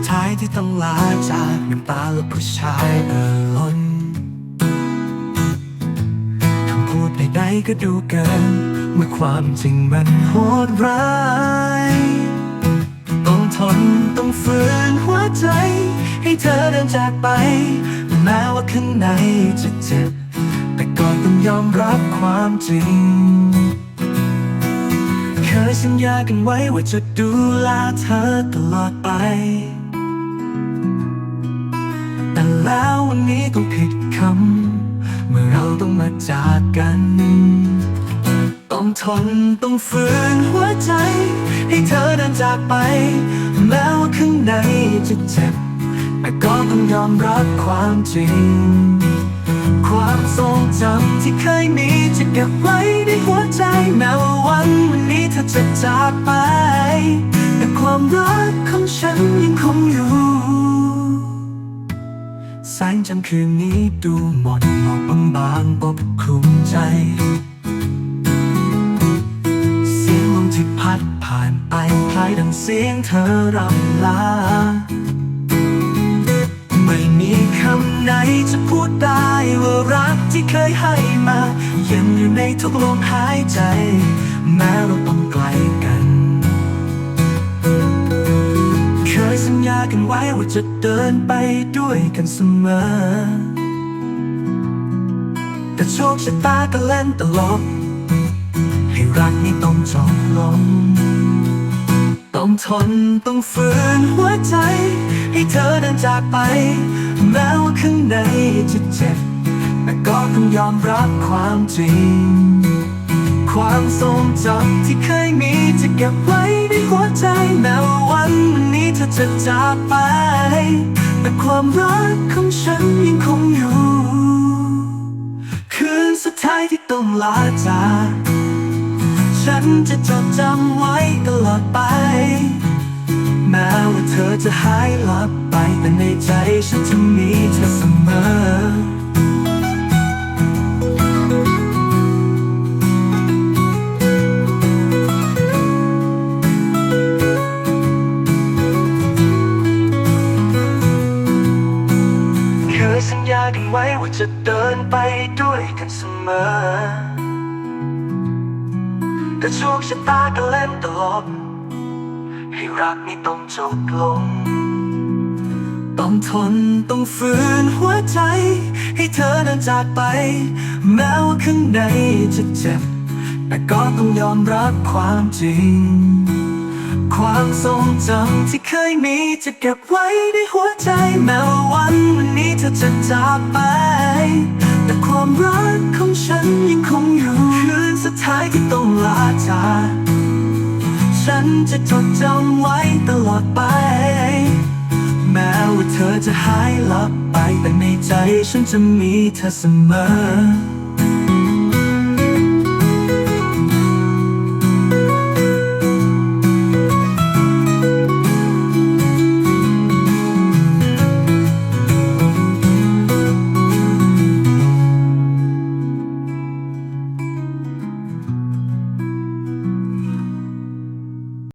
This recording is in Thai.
ดท้ายที่ต้องลาจากน้ำตาและผู้ชายเอ่อล้นคำพูดใดๆก็ดูเกิน เมื่อความจริงมันโหดร้าย ต้องทนต้องฝืนหัวใจ ให้เธอเดินจากไป แม้ว่าข้างในจะเจ็บ แต่ก็ต้องยอมรับความจริงเคยสัญญากันไว้ว่าจะดูแลเธอตลอดไป แล้ววันนี้ต้องผิดคำ เมื่อเราต้องมาจากกัน ต้องทนต้องฝืนหัวใจ ให้เธอเดินจากไปแม้ว่าข้างในจะเจ็บ แต่ก็ต้องยอมรับความจริง ความทรงจำที่เคยมีจะเก็บไว้ในหัวใจแม้ว่าวันวันนี้เธอจะจากไป แต่ความรักของฉันยังคงอยู่ สงจันทร์คืนนี้ดูหมดหมอกบางบางๆปกคลุมใจ เสียงลมที่พัดผ่านไปคล้ายดังเสียงเธอรำลา ไม่มีคำไหนจะพูดได้ว่ารักที่เคยให้มา ยังอยู่ในทุกลมหายใจ แม้เราต้องไกลกัน กันไว้ว่าจะเดินไปด้วยกันเสมอ แต่โชคชะตาก็เล่นตลกให้รักนี้ต้องจบลง ต้องทนต้องฝืนหัวใจ ให้เธอเดินจากไป แม้ว่าข้างในจะเจ็บ แต่ก็ต้องยอมรับความจริง ความทรงจำที่เคยมีจะเก็บไว้ในหัวใจแม้ว จะจากไป แต่ความรักของฉันยังคงอยู่ คืนสุดท้ายที่ต้องลาจากฉันจะจดจำไว้ตลอดไป แม้ว่าเธอจะหายลับไปแต่ในใจฉันจะมีเธอเสมอ ไว้ว่าจะเดินไปด้วยกันเสมอ แต่โชคชะตาก็เล่นตลกให้รักนี้ต้องจบลง ต้องทนต้องฝืนหัวใจ ให้เธอเดินจากไป แม้ว่าข้างในจะเจ็บ แต่ก็ต้องยอมรับความจริง ความทรงจำที่เคยมีจะเก็บไว้ในหัวใจแม้ว่าวันวันนี้ เธอจะจากไป แต่ความรักของฉันยังคงอยู่คืนสุดท้ายที่ต้องลาจากฉันจะจดจำไว้ตลอดไป แม้ว่าเธอจะหายลับไปแต่ในใจฉันจะมีเธอเสมอ